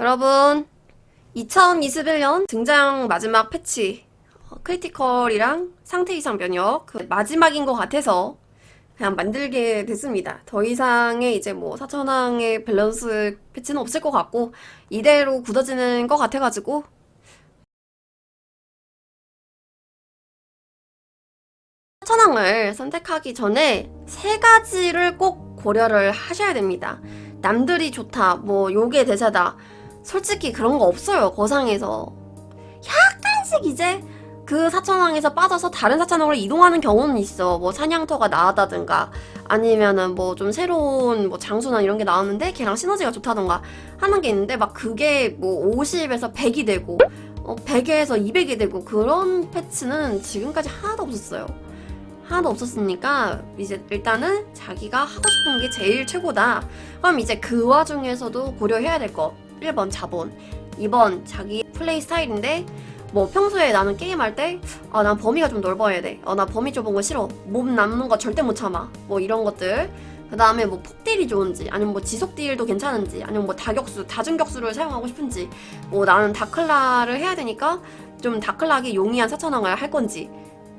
여러분, 2021년 등장 마지막 패치, 어, 크리티컬이랑 상태 이상 변형, 그 마지막인 것 같아서 그냥 만들게 됐습니다. 더 이상의 이제 뭐 사천왕의 밸런스 패치는 없을 것 같고, 이대로 굳어지는 것 같아가지고, 사천왕을 선택하기 전에 세 가지를 꼭 고려를 하셔야 됩니다. 남들이 좋다, 뭐 요게 대세다. 솔직히 그런 거 없어요 거상에서. 약간씩 이제 그 사천왕에서 빠져서 다른 사천왕으로 이동하는 경우는 있어. 뭐 사냥터가 나왔다든가 아니면은 뭐 좀 새로운 뭐 장수나 이런 게 나왔는데 걔랑 시너지가 좋다던가 하는 게 있는데 막 그게 뭐 50에서 100이 되고 어 100에서 200이 되고 그런 패치는 지금까지 하나도 없었어요. 하나도 없었으니까 이제 일단은 자기가 하고 싶은 게 제일 최고다. 그럼 이제 그 와중에서도 고려해야 될 거 1번 자본. 2번 자기 플레이 스타일인데 뭐 평소에 나는 게임할 때 아 난 범위가 좀 넓어야 돼 어나 범위 좁은 거 싫어. 몸 남는 거 절대 못 참아. 뭐 이런 것들. 그 다음에 뭐 폭딜이 좋은지 아니면 뭐 지속딜도 괜찮은지 아니면 뭐 다격수 다중격수를 사용하고 싶은지. 뭐 나는 다클라를 해야 되니까 좀 다클라하게 용이한 사천왕을 할 건지.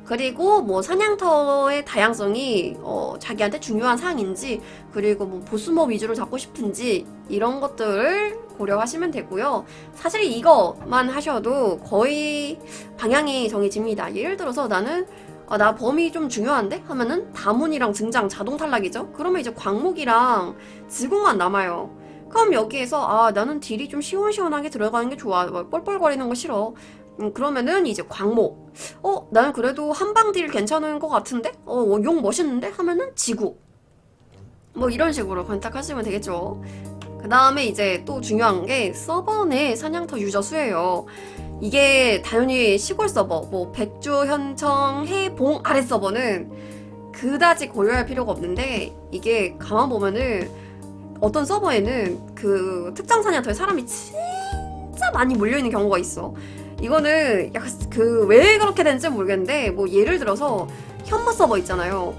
그리고 뭐 사냥터의 다양성이 어, 자기한테 중요한 사항인지 그리고 뭐 보스몹 위주로 잡고 싶은지 이런 것들을 고려하시면 되고요. 사실 이거만 하셔도 거의 방향이 정해집니다. 예를 들어서 나는 아, 나 범위 좀 중요한데? 하면은 다문이랑 증장 자동 탈락이죠? 그러면 이제 광목이랑 지공만 남아요. 그럼 여기에서 아 나는 딜이 좀 시원시원하게 들어가는 게 좋아. 뭐 뻘뻘거리는 거 싫어. 음, 그러면은 이제 광목. 어 나는 그래도 한방 딜 괜찮은 것 같은데? 어용 멋있는데? 하면은 지구. 뭐 이런 식으로 컨택하시면 되겠죠. 그 다음에 이제 또 중요한 게 서버 내 사냥터 유저 수예요. 이게 당연히 시골 서버, 뭐 백주, 현청, 해봉 아래 서버는 그다지 고려할 필요가 없는데 이게 가만 보면은 어떤 서버에는 그 특정 사냥터에 사람이 진짜 많이 몰려있는 경우가 있어. 이거는 약간 그 왜 그렇게 되는지 모르겠는데 뭐 예를 들어서 현무 서버 있잖아요.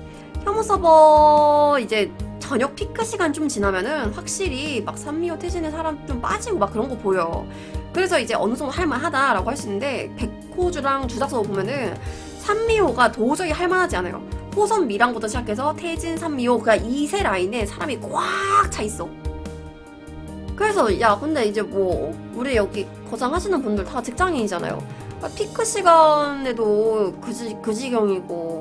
현무 서버 이제 저녁 피크 시간 좀 지나면은 확실히 막 산미호 태진의 사람 좀 빠지고 막 그런 거 보여. 그래서 이제 어느 정도 할만하다라고 할 수 있는데 백호주랑 주작서 보면은 산미호가 도저히 할만하지 않아요. 호선 미랑부터 시작해서 태진, 산미호 그러니까 이세 라인에 사람이 꽉 차 있어. 그래서 야 근데 이제 뭐 우리 여기 거장하시는 분들 다 직장인이잖아요. 아, 피크 시간에도 그 지 그 지경이고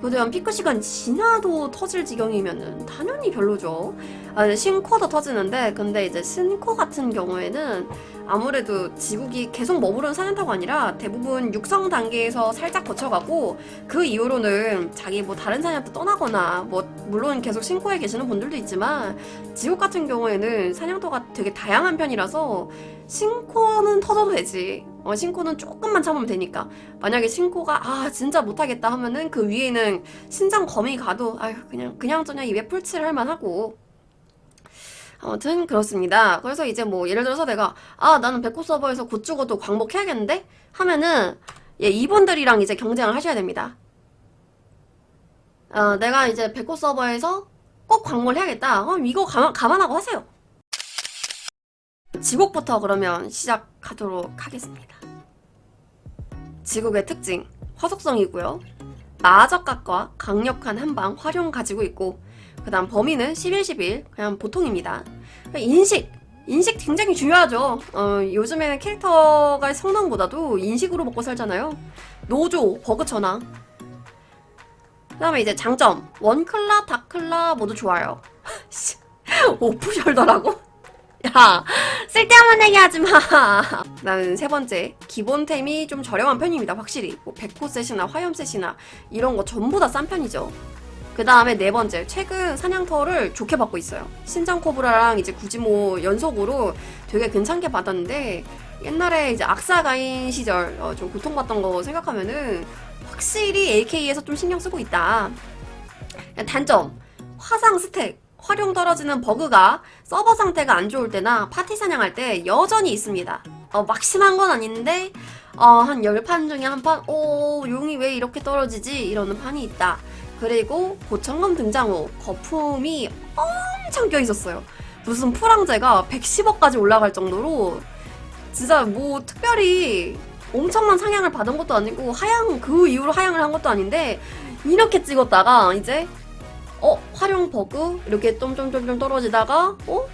그다음 피크 시간 지나도 터질 지경이면은 당연히 별로죠. 아, 신코도 터지는데 근데 이제 신코 같은 경우에는 아무래도 지국이 계속 머무르는 사냥터가 아니라 대부분 육성 단계에서 살짝 거쳐가고 그 이후로는 자기 뭐 다른 사냥터 떠나거나 뭐 물론 계속 신코에 계시는 분들도 있지만 지국 같은 경우에는 사냥터가 되게 다양한 편이라서 신코는 터져도 되지. 어, 신코는 조금만 참으면 되니까. 만약에 신코가 아 진짜 못하겠다 하면은 그 위에는 신장 거미 가도 아유 그냥 그냥 저냥 입에 풀칠 할만하고. 아무튼 그렇습니다. 그래서 이제 뭐 예를 들어서 내가 아 나는 백호 서버에서 곧 죽어도 광복해야겠는데 하면은 예 이분들이랑 이제 경쟁을 하셔야 됩니다. 어 내가 이제 백호 서버에서 꼭 광고를 해야겠다. 그럼 이거 가만, 감안하고 하세요. 지곡부터 그러면 시작하도록 하겠습니다. 지곡의 특징, 화속성이고요. 마적각과 강력한 한방 활용 가지고 있고 그 다음 범위는 11, 11 그냥 보통입니다. 인식! 인식 굉장히 중요하죠. 어, 요즘에는 캐릭터가 성능보다도 인식으로 먹고 살잖아요. 노조, 버그 전환. 그 다음에 이제 장점. 원클라, 다클라 모두 좋아요. 오프숄더라고? 야, 쓸데없는 얘기 하지 마. 나는 세 번째, 기본템이 좀 저렴한 편입니다, 확실히. 뭐, 백호셋이나 화염셋이나 이런 거 전부 다 싼 편이죠. 그 다음에 네 번째, 최근 사냥터를 좋게 받고 있어요. 신장 코브라랑 이제 구지모 연속으로 되게 괜찮게 받았는데, 옛날에 이제 악사가인 시절 어, 좀 고통받던 거 생각하면은 확실히 AK에서 좀 신경 쓰고 있다. 단점, 화상 스택. 활용 떨어지는 버그가 서버 상태가 안 좋을 때나 파티 사냥할 때 여전히 있습니다. 어, 막 심한 건 아닌데, 어, 한 10판 중에 한 판, 오, 용이 왜 이렇게 떨어지지? 이러는 판이 있다. 그리고 고청검 등장 후 거품이 엄청 껴있었어요. 무슨 풀항제가 110억까지 올라갈 정도로 진짜 뭐 특별히 엄청난 상향을 받은 것도 아니고 하향 그 이후로 하향을 한 것도 아닌데 이렇게 찍었다가 이제 어 활용 버그? 이렇게 쫌쫌쫌쫌 떨어지다가 어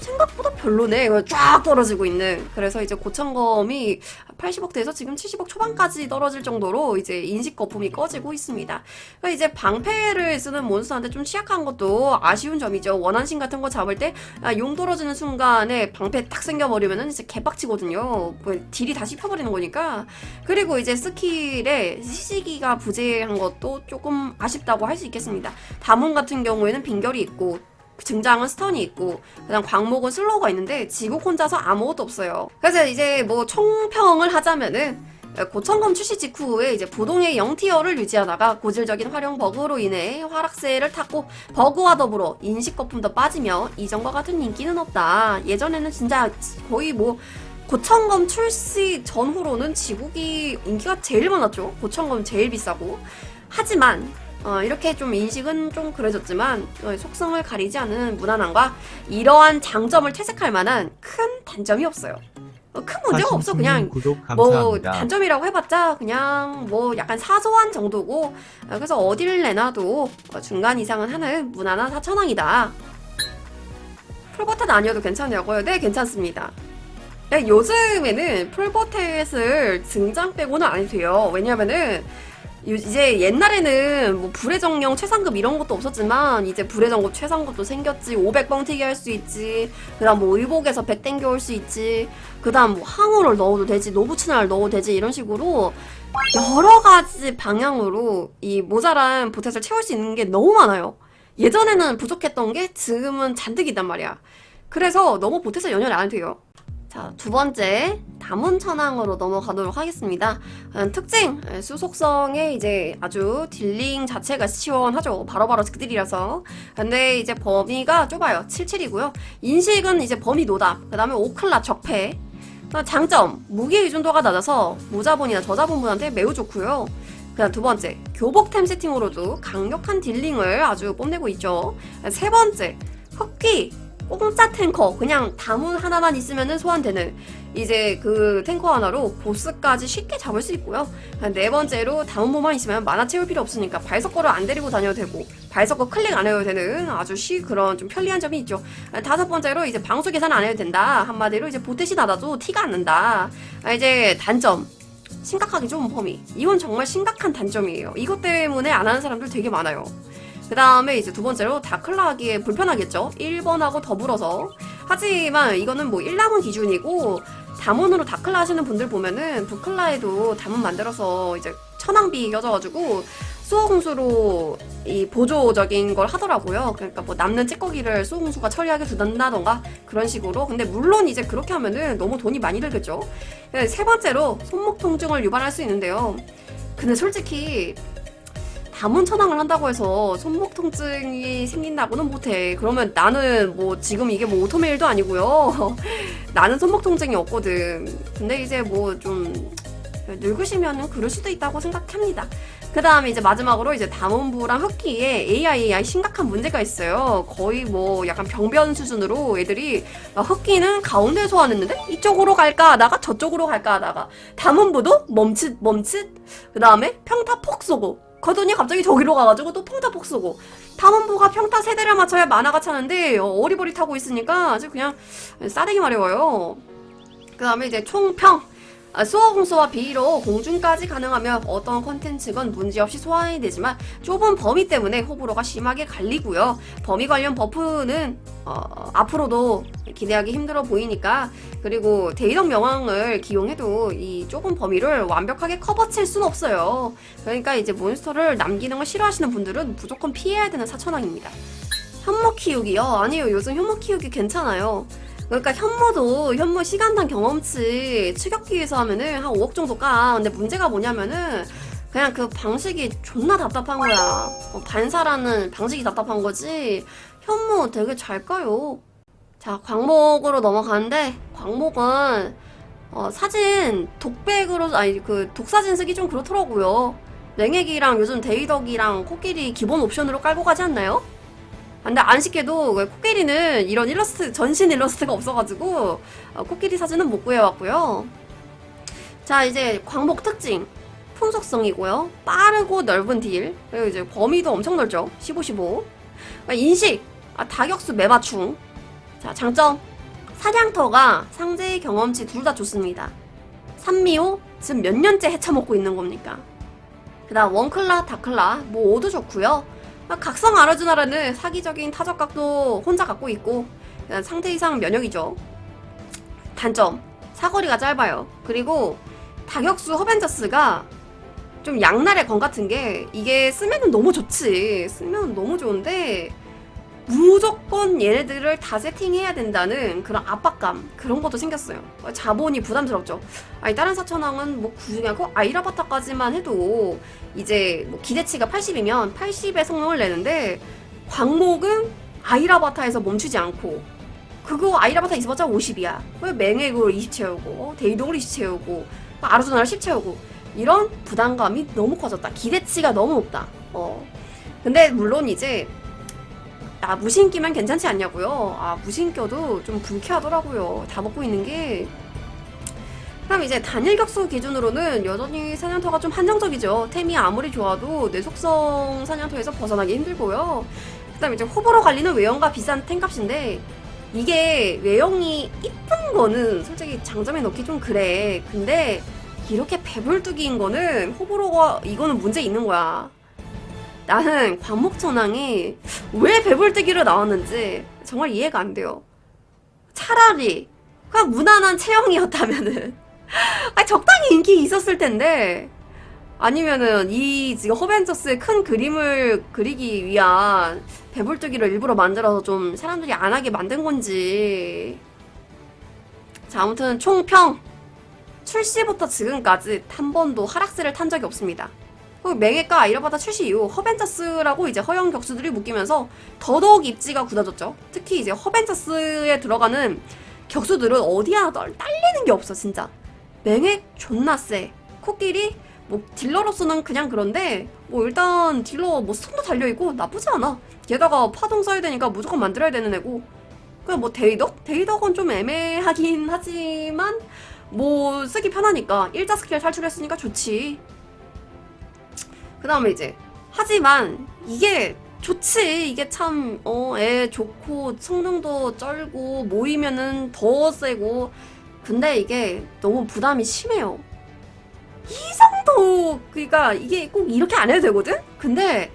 생각보다 별로네 쫙 떨어지고 있는 그래서 이제 고청검이 80억대에서 지금 70억 초반까지 떨어질 정도로 이제 인식 거품이 꺼지고 있습니다. 그러니까 이제 방패를 쓰는 몬스터한테 좀 취약한 것도 아쉬운 점이죠. 원한신 같은 거 잡을 때 아, 용 떨어지는 순간에 방패 딱 생겨버리면은 이제 개빡치거든요. 뭐 딜이 다시 펴버리는 거니까. 그리고 이제 스킬에 시시기가 부재한 것도 조금 아쉽다고 할 수 있겠습니다. 다문 같은 경우에는 빈결이 있고 증장은 스턴이 있고 그다음 광목은 슬로우가 있는데 지국 혼자서 아무것도 없어요. 그래서 이제 뭐 총평을 하자면은 고청검 출시 직후에 이제 부동의 0티어를 유지하다가 고질적인 활용 버그로 인해 하락세를 탔고 버그와 더불어 인식 거품도 빠지며 이전과 같은 인기는 없다. 예전에는 진짜 거의 뭐 고청검 출시 전후로는 지국이 인기가 제일 많았죠. 고청검 제일 비싸고. 하지만 어, 이렇게 좀 인식은 좀 그래졌지만 어, 속성을 가리지 않는 무난함과 이러한 장점을 퇴색할 만한 큰 단점이 없어요. 어, 큰 문제가 없어 그냥 뭐. 단점이라고 해봤자 그냥 뭐 약간 사소한 정도고 어, 그래서 어디를 내놔도 어, 중간 이상은 하는 무난한 사천왕이다. 풀버튼 아니어도 괜찮냐고요? 네 괜찮습니다. 네, 요즘에는 풀버텟을 증장 빼고는 안 해도 돼요. 왜냐면은 요- 이제 옛날에는 뭐 불의 정령 최상급 이런 것도 없었지만 이제 불의 정급 최상급도 생겼지. 500뻥 튀기 할 수 있지. 그다음 뭐 의복에서 100 땡겨 올 수 있지. 그다음 뭐 항우를 넣어도 되지 노부친화를 넣어도 되지 이런 식으로 여러 가지 방향으로 이 모자란 보텟을 채울 수 있는 게 너무 많아요. 예전에는 부족했던 게 지금은 잔뜩 있단 말이야. 그래서 너무 보텟을 연연이 안 돼요 자, 두 번째 다문 천왕으로 넘어가도록 하겠습니다. 음, 특징 예, 수속성에 이제 아주 딜링 자체가 시원하죠. 바로바로 즉딜이라서. 근데 이제 범위가 좁아요. 77이고요. 인식은 이제 범위 노답. 그 다음에 오클라 적패. 어, 장점 무기 의존도가 낮아서 무자본이나 저자본분한테 매우 좋고요. 그다음 두 번째 교복템 세팅으로도 강력한 딜링을 아주 뽐내고 있죠. 세 번째 흑기 공짜 탱커 그냥 다문 하나만 있으면은 소환되는 이제 그 탱커 하나로 보스까지 쉽게 잡을 수 있고요. 네 번째로 다운보만 있으면 만화 채울 필요 없으니까 발석거를 안 데리고 다녀도 되고 발석거 클릭 안 해도 되는 아주 쉬 그런 좀 편리한 점이 있죠. 다섯 번째로 이제 방수 계산 안 해도 된다. 한마디로 이제 보텟이 낮아도 티가 안 난다. 아, 이제 단점. 심각하게 좁은 범위. 이건 정말 심각한 단점이에요. 이것 때문에 안 하는 사람들 되게 많아요. 그 다음에 이제 두 번째로 다클라 하기에 불편하겠죠? 1번하고 더불어서. 하지만 이거는 뭐 1남은 기준이고, 담원으로 다클라 하시는 분들 보면은 부클라에도 담원 만들어서 이제 천왕비 껴져가지고 수호공수로 이 보조적인 걸 하더라고요. 그러니까 뭐 남는 찌꺼기를 수호공수가 처리하게 두는다던가 그런 식으로. 근데 물론 이제 그렇게 하면은 너무 돈이 많이 들겠죠. 네, 세 번째로 손목 통증을 유발할 수 있는데요. 근데 솔직히 다문 천왕을 한다고 해서 손목 통증이 생긴다고는 못해. 그러면 나는 뭐 지금 이게 뭐 오토메일도 아니고요. 나는 손목 통증이 없거든. 근데 이제 뭐 좀 늙으시면은 그럴 수도 있다고 생각합니다. 그 다음에 이제 마지막으로 이제 담원부랑 흑기에 AI 심각한 문제가 있어요. 거의 뭐 약간 병변 수준으로 애들이 아, 흑기는 가운데 소환했는데 이쪽으로 갈까 하다가 저쪽으로 갈까 하다가 담원부도 멈칫 멈칫 그 다음에 평타 폭 쏘고 거더니 갑자기 저기로 가가지고 또 평타 폭 쏘고 담원부가 평타 세대를 맞춰야 만화가 차는데 어, 어리버리 타고 있으니까 아주 그냥 싸대기 마려워요. 그 다음에 이제 총평 아, 수호공수와 비로 공중까지 가능하며 어떤 컨텐츠건 문제없이 소환이 되지만 좁은 범위 때문에 호불호가 심하게 갈리고요. 범위 관련 버프는 어, 앞으로도 기대하기 힘들어 보이니까 그리고 대이덕 명왕을 기용해도 이 좁은 범위를 완벽하게 커버칠 수는 없어요. 그러니까 이제 몬스터를 남기는 걸 싫어하시는 분들은 무조건 피해야 되는 사천왕입니다. 현모 키우기요? 아니요, 요즘 현모 키우기 괜찮아요. 그러니까 현모도 현모 시간당 경험치 추격기에서 하면은 한 5억 정도 까. 근데 문제가 뭐냐면은 그냥 그 방식이 존나 답답한 거야. 어, 반사라는 방식이 답답한 거지. 현모 되게 잘 까요. 자, 광목으로 넘어가는데 광목은 어, 사진 독백으로 아니 그 독사진 쓰기 좀 그렇더라고요. 냉액이랑 요즘 데이덕이랑 코끼리 기본 옵션으로 깔고 가지 않나요? 근데 안 시켜도 왜 코끼리는 이런 일러스트 전신 일러스트가 없어가지고 어, 코끼리 사진은 못 구해왔고요. 자 이제 광복 특징 풍속성이고요. 빠르고 넓은 딜 그리고 이제 범위도 엄청 넓죠. 15, 15. 아, 인식 아, 다격수 매맞춤. 자 장점 사냥터가 상대의 경험치 둘 다 좋습니다. 산미호 지금 몇 년째 헤쳐먹고 있는 겁니까? 그다음 원클라, 다클라 뭐 모두 좋고요. 아, 각성 아르주나라는 사기적인 타적각도 혼자 갖고 있고 그냥 상태 이상 면역이죠. 단점 사거리가 짧아요. 그리고 다격수 허벤저스가 좀 양날의 검 같은 게 이게 쓰면은 너무 좋지 쓰면 너무 좋은데 무조건 얘네들을 다 세팅해야 된다는 그런 압박감 그런 것도 생겼어요. 자본이 부담스럽죠. 아니 다른 사천왕은 뭐 굳이 그 아이라바타까지만 해도 이제 뭐 기대치가 80이면 80의 성능을 내는데 광목은 아이라바타에서 멈추지 않고 그거 아이라바타 있어봤자 50이야. 왜 맹액으로 20 채우고 데이독을 20 채우고 아르조나를 10 채우고 이런 부담감이 너무 커졌다. 기대치가 너무 높다. 어. 근데 물론 이제 아 무신기면 괜찮지 않냐고요? 아 무신껴도 좀 불쾌하더라고요. 다 먹고 있는 게. 그럼 이제 단일 격수 기준으로는 여전히 사냥터가 좀 한정적이죠. 템이 아무리 좋아도 뇌속성 사냥터에서 벗어나기 힘들고요. 그 다음 이제 호불호 갈리는 외형과 비싼 템값인데 이게 외형이 이쁜 거는 솔직히 장점에 넣기 좀 그래. 근데 이렇게 배불뚝인 거는 호불호가 이거는 문제 있는 거야. 나는 광목천왕이 왜 배불뜨기로 나왔는지 정말 이해가 안 돼요. 차라리 그냥 무난한 체형이었다면은 아 적당히 인기 있었을 텐데 아니면은 이 지금 허벤져스의 큰 그림을 그리기 위한 배불뜨기를 일부러 만들어서 좀 사람들이 안 하게 만든 건지 자 아무튼 총평 출시부터 지금까지 한 번도 하락세를 탄 적이 없습니다. 그 맹해과 아이러바다 출시 이후 허벤져스라고 이제 허영 격수들이 묶이면서 더더욱 입지가 굳어졌죠. 특히 이제 허벤져스에 들어가는 격수들은 어디 하나 떨- 딸리는 게 없어 진짜. 맹액 존나 세. 코끼리 뭐 딜러로서는 그냥 그런데 뭐 일단 딜러 뭐 손도 달려 있고 나쁘지 않아. 게다가 파동 써야 되니까 무조건 만들어야 되는 애고. 그냥 뭐 데이덕? 데이덕은 좀 애매하긴 하지만 뭐 쓰기 편하니까 일자 스킬 탈출했으니까 좋지. 그 다음에 이제 하지만 이게 좋지. 이게 참 어 애 좋고 성능도 쩔고 모이면은 더 세고. 근데 이게 너무 부담이 심해요. 이 정도 그러니까 이게 꼭 이렇게 안 해도 되거든? 근데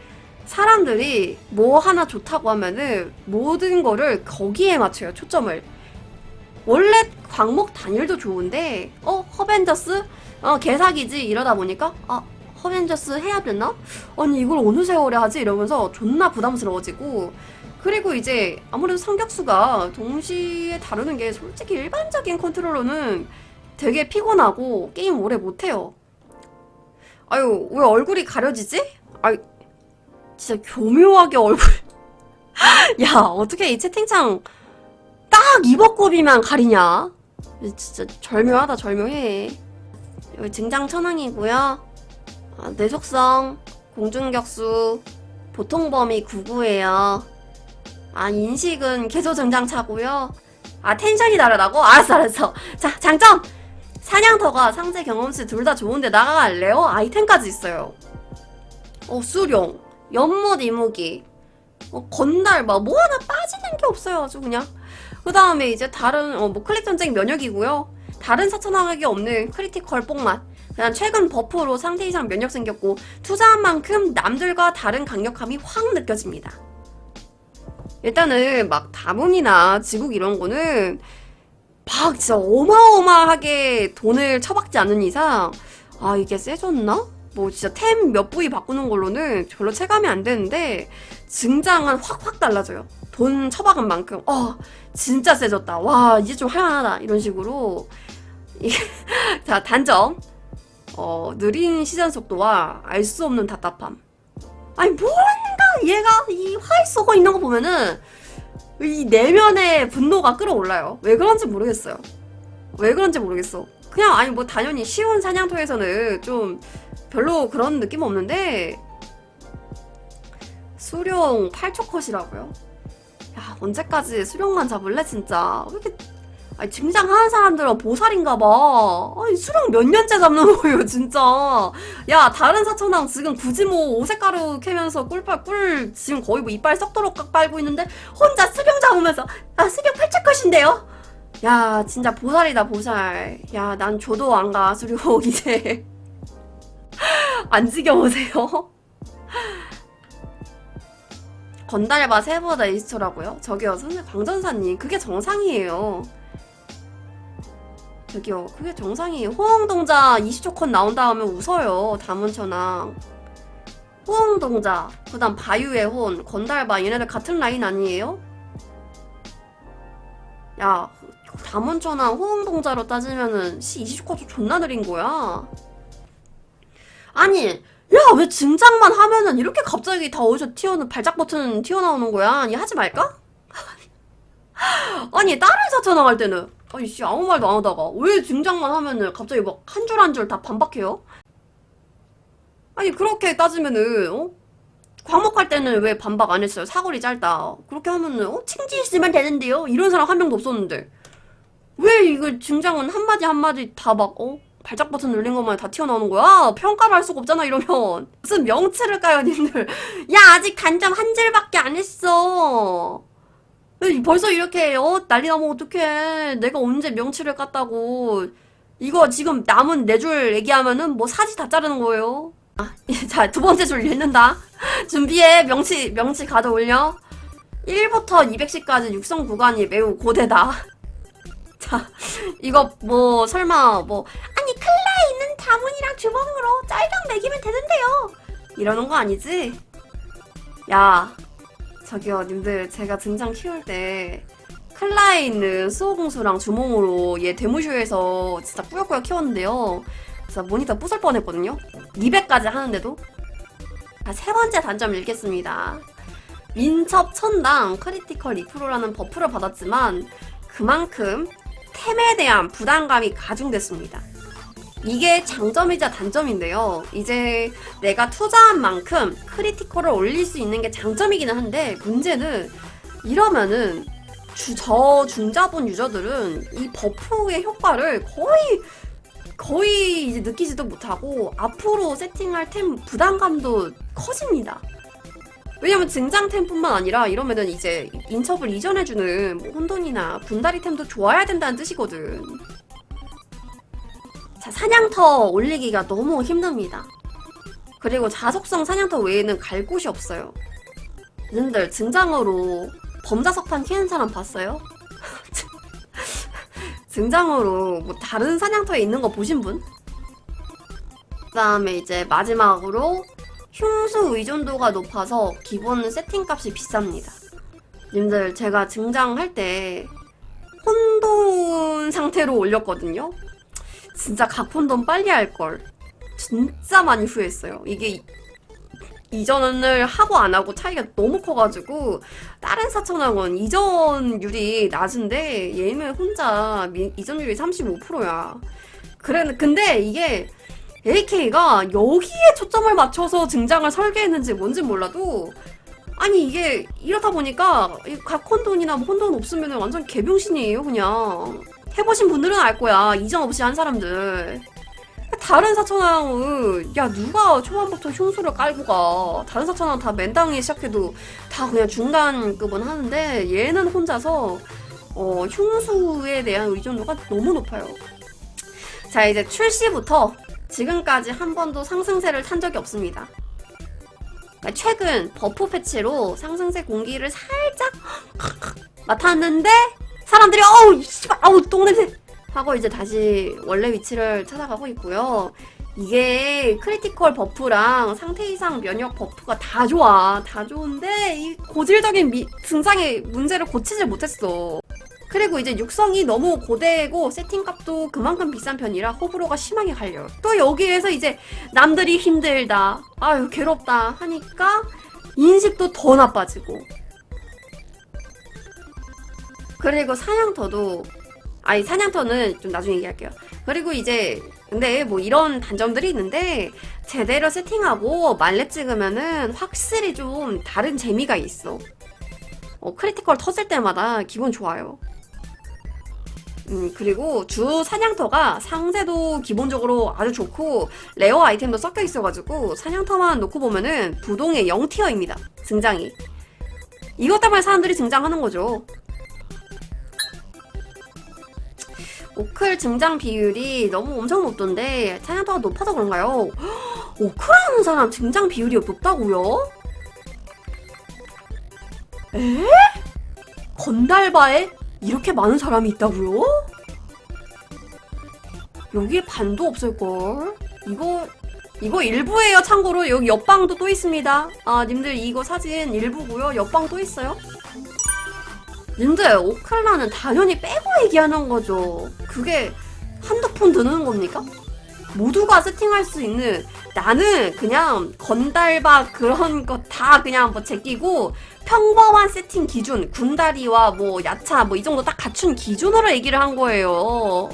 사람들이 뭐 하나 좋다고 하면은 모든 거를 거기에 맞춰요 초점을. 원래 광목 단일도 좋은데 어 허벤져스? 어 개사기지? 이러다 보니까 아 허벤져스 해야 되나? 아니 이걸 어느 세월에 하지? 이러면서 존나 부담스러워지고 그리고 이제 아무래도 성격수가 동시에 다루는 게 솔직히 일반적인 컨트롤러는 되게 피곤하고 게임 오래 못해요 아유 왜 얼굴이 가려지지? 아유 진짜 교묘하게 얼굴 야 어떻게 이 채팅창 딱 이버급이만 가리냐 진짜 절묘하다 절묘해 여기 증장 천왕이고요 아, 뇌속성, 공중격수, 보통 범위 99예요. 아, 인식은 개조 증장차고요. 아, 텐션이 다르다고? 알았어, 알았어. 자, 장점! 사냥터가 상대 경험치 둘 다 좋은데 나가 레어 아이템까지 있어요. 어, 수룡, 연못 이무기, 어, 건달, 막 뭐 하나 빠지는 게 없어요, 아주 그냥. 그 다음에 이제 다른, 어, 뭐 클릭 전쟁 면역이고요. 다른 사천왕에게 없는 크리티컬 뽕맛. 그냥 최근 버프로 상태 이상 면역 생겼고 투자한 만큼 남들과 다른 강력함이 확 느껴집니다. 일단은 막 다문이나 지국 이런 거는 막 진짜 어마어마하게 돈을 처박지 않는 이상 아 이게 세졌나? 뭐 진짜 템 몇 부위 바꾸는 걸로는 별로 체감이 안 되는데 증장은 확확 달라져요. 돈 처박은 만큼 어 진짜 세졌다. 와 이제 좀 할만하다 이런 식으로 자 단점 어, 느린 시전 속도와 알 수 없는 답답함. 아니, 뭔가 얘가 이 화일 쏘고 있는 거 보면은 이 내면의 분노가 끌어올라요. 왜 그런지 모르겠어요. 왜 그런지 모르겠어. 그냥, 아니, 뭐, 당연히 쉬운 사냥터에서는 좀 별로 그런 느낌 없는데, 수령 8초 컷이라고요? 언제까지 수령만 잡을래 진짜 왜 이렇게 아니 증장하는 사람들은 보살인가 봐. 아니 수령 몇 년째 잡는 거예요 진짜. 야 다른 사천왕 지금 굳이 뭐 오색가루 캐면서 꿀빨 꿀 지금 거의 뭐 이빨 썩도록 깍 빨고 있는데 혼자 수령 잡으면서 아 수령 팔짝 것인데요? 야 진짜 보살이다 보살. 야난 조도 안 가 수령 이제. 안 지겨우세요? 건달바 세보다 이스토라고요? 저기요 선생 광전사님. 그게 정상이에요 저기요 그게 정상이에요. 호응동자 20초 컷 나온 다음에 웃어요 다문천왕. 호응동자 그 다음 바유의 혼 건달바 얘네들 같은 라인 아니에요? 야 다문천왕 호응동자로 따지면은 시 20초 컷도 존나 느린 거야. 아니 야 왜 증장만 하면은 이렇게 갑자기 다 어디서 튀어나 발작 버튼 튀어나오는 거야? 아니 하지 말까? 아니 다른 사천 나갈 때는 아니 씨 아무 말도 안 하다가 왜 증장만 하면은 갑자기 막 한 줄 한 줄 다 반박해요? 아니 그렇게 따지면은 어? 과목할 때는 왜 반박 안 했어요? 사거리 짧다 그렇게 하면은 어? 칭지 있으면 되는데요? 이런 사람 한 명도 없었는데 왜 이거 증장은 한마디 한마디 다 막 어? 발작 버튼 눌린 것만 다 튀어나오는 거야? 평가를 할 수가 없잖아 이러면 무슨 명치를 까요 님들 야 아직 단점 한 줄밖에 안 했어 왜 벌써 이렇게 어 난리 나면 어떡해? 내가 언제 명치를 깠다고? 이거 지금 남은 네 줄 얘기하면은 뭐 사지 다 자르는 거예요? 아, 자두 번째 줄 읽는다. 준비해. 명치 명치 가져 올려. 1부터 210까지 육성 구간이 매우 고대다. 자 이거 뭐 설마 뭐 아니 클라에 있는 다문이랑 주먹으로 짤병 매기면 되는데요. 이러는 거 아니지? 야 저기요 님들 제가 등장 키울 때 클라에 있는 수호공수랑 주몽으로 얘 데모쇼에서 진짜 꾸역꾸역 키웠는데요. 진짜 모니터 부술 뻔했거든요. 200까지 하는데도? 자, 세 번째 단점 읽겠습니다. 민첩 천당 크리티컬 2%라는 버프를 받았지만 그만큼 템에 대한 부담감이 가중됐습니다. 이게 장점이자 단점인데요. 이제 내가 투자한 만큼 크리티컬을 올릴 수 있는 게 장점이기는 한데 문제는 이러면은 주, 저 중자본 유저들은 이 버프의 효과를 거의 거의 이제 느끼지도 못하고 앞으로 세팅할 템 부담감도 커집니다. 왜냐면 증장템뿐만 아니라 이러면은 이제 인첩을 이전해주는 뭐 혼돈이나 분다리템도 좋아야 된다는 뜻이거든. 자, 사냥터 올리기가 너무 힘듭니다. 그리고 자속성 사냥터 외에는 갈 곳이 없어요. 님들 증장으로 범자석판 키는 사람 봤어요? 증장으로 뭐 다른 사냥터에 있는 거 보신 분? 그 다음에 이제 마지막으로 흉수 의존도가 높아서 기본 세팅값이 비쌉니다. 님들 제가 증장할 때 혼돈 상태로 올렸거든요. 진짜 각혼돈 빨리 할 걸. 진짜 많이 후회했어요. 이게 이- 이전을 하고 안 하고 차이가 너무 커가지고 다른 사천왕은 이전율이 낮은데 얘는 혼자 미- 이전율이 35%야. 그래 근데 이게 AK가 여기에 초점을 맞춰서 증장을 설계했는지 뭔진 몰라도 아니 이게 이렇다 보니까 이 각혼돈이나 뭐 혼돈 없으면 완전 개병신이에요 그냥 해보신 분들은 알 거야. 이전 없이 한 사람들. 다른 사천왕은 야 누가 초반부터 흉수를 깔고 가? 다른 사천왕 다 맨땅에 시작해도 다 그냥 중간급은 하는데 얘는 혼자서 어, 흉수에 대한 의존도가 너무 높아요. 자 이제 출시부터 지금까지 한 번도 상승세를 탄 적이 없습니다. 그러니까 최근 버프 패치로 상승세 공기를 살짝 맡았는데 사람들이 어우 씨발 아우 똥냄새 하고 이제 다시 원래 위치를 찾아가고 있고요. 이게 크리티컬 버프랑 상태 이상 면역 버프가 다 좋아. 다 좋은데 이 고질적인 미, 증상의 문제를 고치질 못했어. 그리고 이제 육성이 너무 고대고 세팅값도 그만큼 비싼 편이라 호불호가 심하게 갈려요. 또 여기에서 이제 남들이 힘들다, 아유 괴롭다 하니까 인식도 더 나빠지고. 그리고 사냥터도 아니 사냥터는 좀 나중에 얘기할게요. 그리고 이제 근데 뭐 이런 단점들이 있는데 제대로 세팅하고 말렙 찍으면은 확실히 좀 다른 재미가 있어. 어, 크리티컬 터질 때마다 기분 좋아요. 음, 그리고 주 사냥터가 상세도 기본적으로 아주 좋고 레어 아이템도 섞여 있어가지고 사냥터만 놓고 보면은 부동의 0티어입니다. 증장이. 이것 때문에 사람들이 증장하는 거죠. 오클 증장 비율이 너무 엄청 높던데 사냥터가 높아서 그런가요? 헉, 오클 하는 사람 증장 비율이 높다고요? 에? 건달바에 이렇게 많은 사람이 있다고요? 여기에 반도 없을걸? 이거 이거 일부예요 참고로 여기 옆방도 또 있습니다 아 님들 이거 사진 일부고요 옆방 또 있어요 님들 오클라는 당연히 빼고 얘기하는 거죠 그게 푼 드는 겁니까? 모두가 세팅할 수 있는 나는 그냥 건달바 그런 거 다 그냥 뭐 제끼고 평범한 세팅 기준 군다리와 뭐 야차 뭐 이 정도 딱 갖춘 기준으로 얘기를 한 거예요.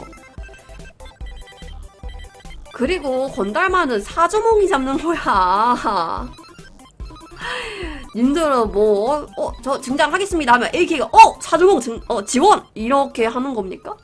그리고 건달마는 사주몽이 잡는 거야. 님들은 뭐, 어, 저 증장하겠습니다 하면 AK가, 어, 사주몽 증, 어, 지원! 이렇게 하는 겁니까?